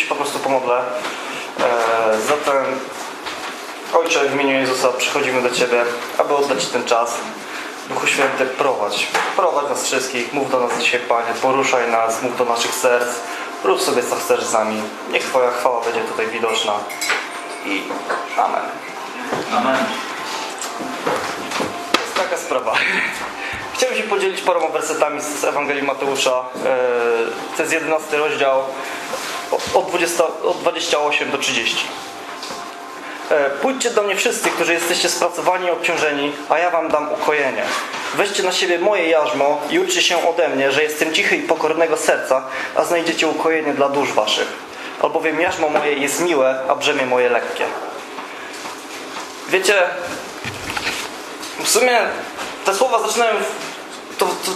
się po prostu pomodlę. E, zatem Ojcze, w imieniu Jezusa przychodzimy do Ciebie, aby oddać Ci ten czas. Duchu Święty, prowadź. Prowadź nas wszystkich. Mów do nas dzisiaj, Panie. Poruszaj nas, mów do naszych serc. Rób sobie, co chcesz z nami. Niech Twoja chwała będzie tutaj widoczna. I Amen. Amen. To jest taka sprawa. Chciałem się podzielić paroma wersetami z Ewangelii Mateusza. E, To jest 11 rozdział od, 20, od 28 do 30. E, Pójdźcie do mnie wszyscy, którzy jesteście spracowani i obciążeni, a ja wam dam ukojenie. Weźcie na siebie moje jarzmo i uczcie się ode mnie, że jestem cichy i pokornego serca, a znajdziecie ukojenie dla dusz waszych. Albowiem jarzmo moje jest miłe, a brzemię moje lekkie. Wiecie, w sumie te słowa zaczynają. To, to,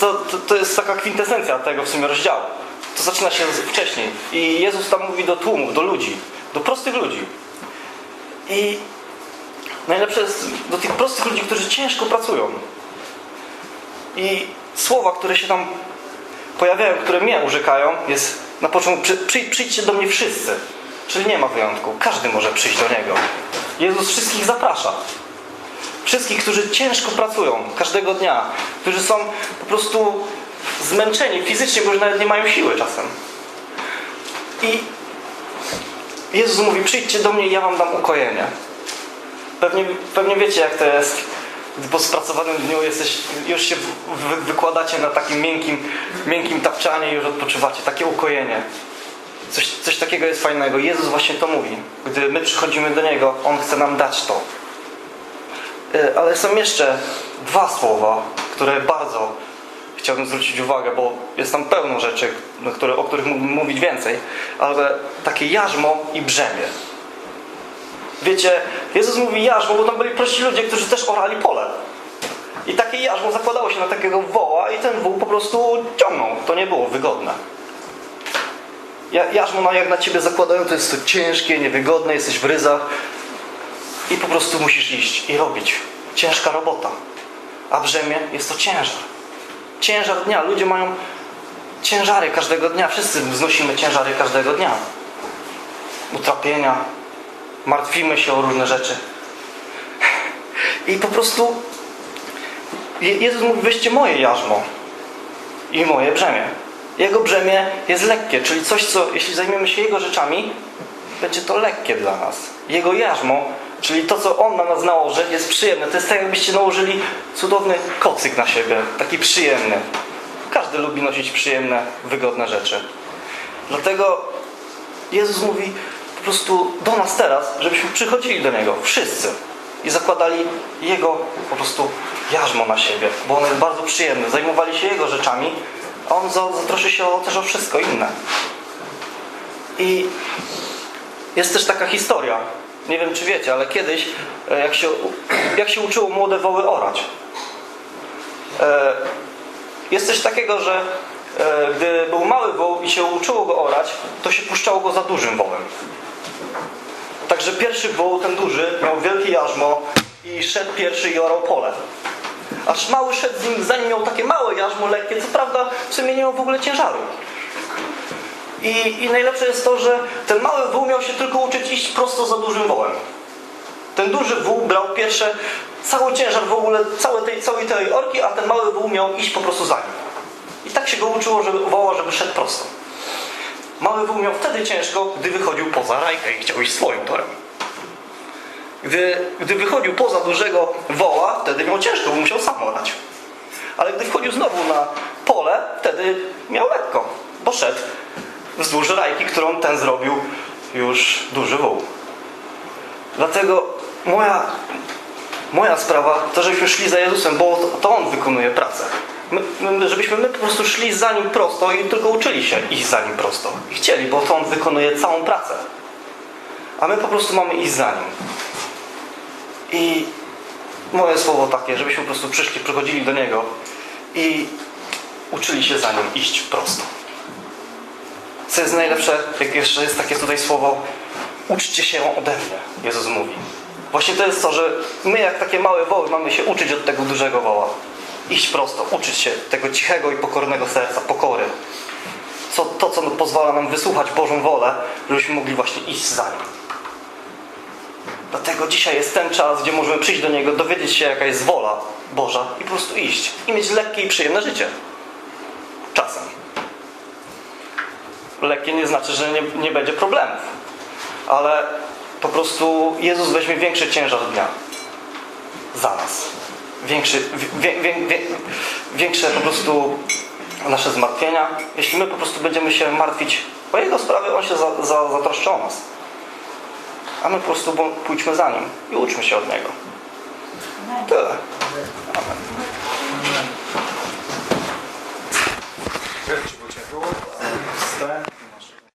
to, to, to jest taka kwintesencja tego w sumie rozdziału. To zaczyna się wcześniej. I Jezus tam mówi do tłumów, do ludzi, do prostych ludzi. I najlepsze jest do tych prostych ludzi, którzy ciężko pracują. I słowa, które się tam pojawiają, które mnie urzekają, jest na początku przy, przy, przyjdźcie do mnie wszyscy. Czyli nie ma wyjątku. Każdy może przyjść do Niego. Jezus wszystkich zaprasza. Wszystkich, którzy ciężko pracują każdego dnia, którzy są po prostu zmęczeni fizycznie, bo już nawet nie mają siły czasem. I Jezus mówi, przyjdźcie do mnie i ja wam dam ukojenie. Pewnie, pewnie wiecie jak to jest, po spracowanym dniu jesteś, już się wy, wykładacie na takim miękkim, miękkim tapczanie i już odpoczywacie. Takie ukojenie. Coś, coś takiego jest fajnego. Jezus właśnie to mówi. Gdy my przychodzimy do Niego, On chce nam dać to. E, Ale są jeszcze dwa słowa, które bardzo chciałbym zwrócić uwagę, bo jest tam pełno rzeczy, które, o których mógłbym mówić więcej, ale takie jarzmo i brzemię. Wiecie, Jezus mówi jarzmo, bo tam byli prości ludzie, którzy też orali pole. I takie jarzmo zakładało się na takiego woła i ten wół po prostu ciągnął. To nie było wygodne. Ja- Jarzmo, jak na ciebie zakładają, to jest to ciężkie, niewygodne, jesteś w ryzach i po prostu musisz iść i robić. Ciężka robota. A brzemię jest to ciężar. Ciężar dnia. Ludzie mają ciężary każdego dnia. Wszyscy znosimy ciężary każdego dnia. Utrapienia. Martwimy się o różne rzeczy. I po prostu Je- Jezus mówi, weźcie moje jarzmo i moje brzemię. Jego brzemię jest lekkie, czyli coś, co jeśli zajmiemy się Jego rzeczami, będzie to lekkie dla nas. Jego jarzmo, czyli to, co On na nas nałoży, jest przyjemne. To jest tak, jakbyście nałożyli cudowny kocyk na siebie, taki przyjemny. Każdy lubi nosić przyjemne, wygodne rzeczy. Dlatego Jezus mówi po prostu do nas teraz, żebyśmy przychodzili do Niego, wszyscy, i zakładali Jego po prostu jarzmo na siebie, bo ono jest bardzo przyjemne. Zajmowali się Jego rzeczami, a On za- zatroszy się też o wszystko inne. I jest też taka historia, nie wiem czy wiecie, ale kiedyś e, jak się, jak się uczyło młode woły orać. E, Jest coś takiego, że e, gdy był mały woł i się uczyło go orać, to się puszczało go za dużym wołem. Także pierwszy woł, ten duży, miał wielkie jarzmo i szedł pierwszy i orał pole. Aż mały szedł z nim, zanim miał takie małe jarzmo, lekkie, co prawda w sumie nie miał w ogóle ciężaru. I, I najlepsze jest to, że ten mały wół miał się tylko uczyć iść prosto za dużym wołem. Ten duży wół brał pierwsze, cały ciężar w ogóle całej tej, całej tej orki, a ten mały wół miał iść po prostu za nim. I tak się go uczyło, żeby woła, żeby szedł prosto. Mały wół miał wtedy ciężko, gdy wychodził poza rajkę i chciał iść swoim torem. Gdy, gdy wychodził poza dużego woła, wtedy miał ciężko, bo musiał sam orać. Ale gdy wchodził znowu na pole, wtedy miał lekko, bo szedł wzdłuż rajki, którą ten zrobił już duży wół. Dlatego moja, moja sprawa to, żebyśmy szli za Jezusem, bo to, On wykonuje pracę. My, my, żebyśmy my po prostu szli za Nim prosto i tylko uczyli się iść za Nim prosto. I chcieli, bo to On wykonuje całą pracę. A my po prostu mamy iść za Nim. I moje słowo takie, żebyśmy po prostu przyszli, przychodzili do Niego i uczyli się za Nim iść prosto. Co jest najlepsze, jak jeszcze jest takie tutaj słowo uczcie się ode mnie, Jezus mówi. Właśnie to jest to, że my jak takie małe woły mamy się uczyć od tego dużego woła. Iść prosto, uczyć się tego cichego i pokornego serca, pokory. Co, to, co pozwala nam wysłuchać Bożą wolę, żebyśmy mogli właśnie iść za Nim. Dlatego dzisiaj jest ten czas, gdzie możemy przyjść do Niego, dowiedzieć się, jaka jest wola Boża i po prostu iść. I mieć lekkie i przyjemne życie. Czasem. Lekkie nie znaczy, że nie, nie będzie problemów. Ale po prostu Jezus weźmie większy ciężar dnia. Za nas. Większy, wie, wie, wie, większe po prostu nasze zmartwienia. Jeśli my po prostu będziemy się martwić o Jego sprawy, On się za, za, zatroszczy o nas. A my po prostu pójdźmy za Nim i uczmy się od Niego. Tyle. Żeby there.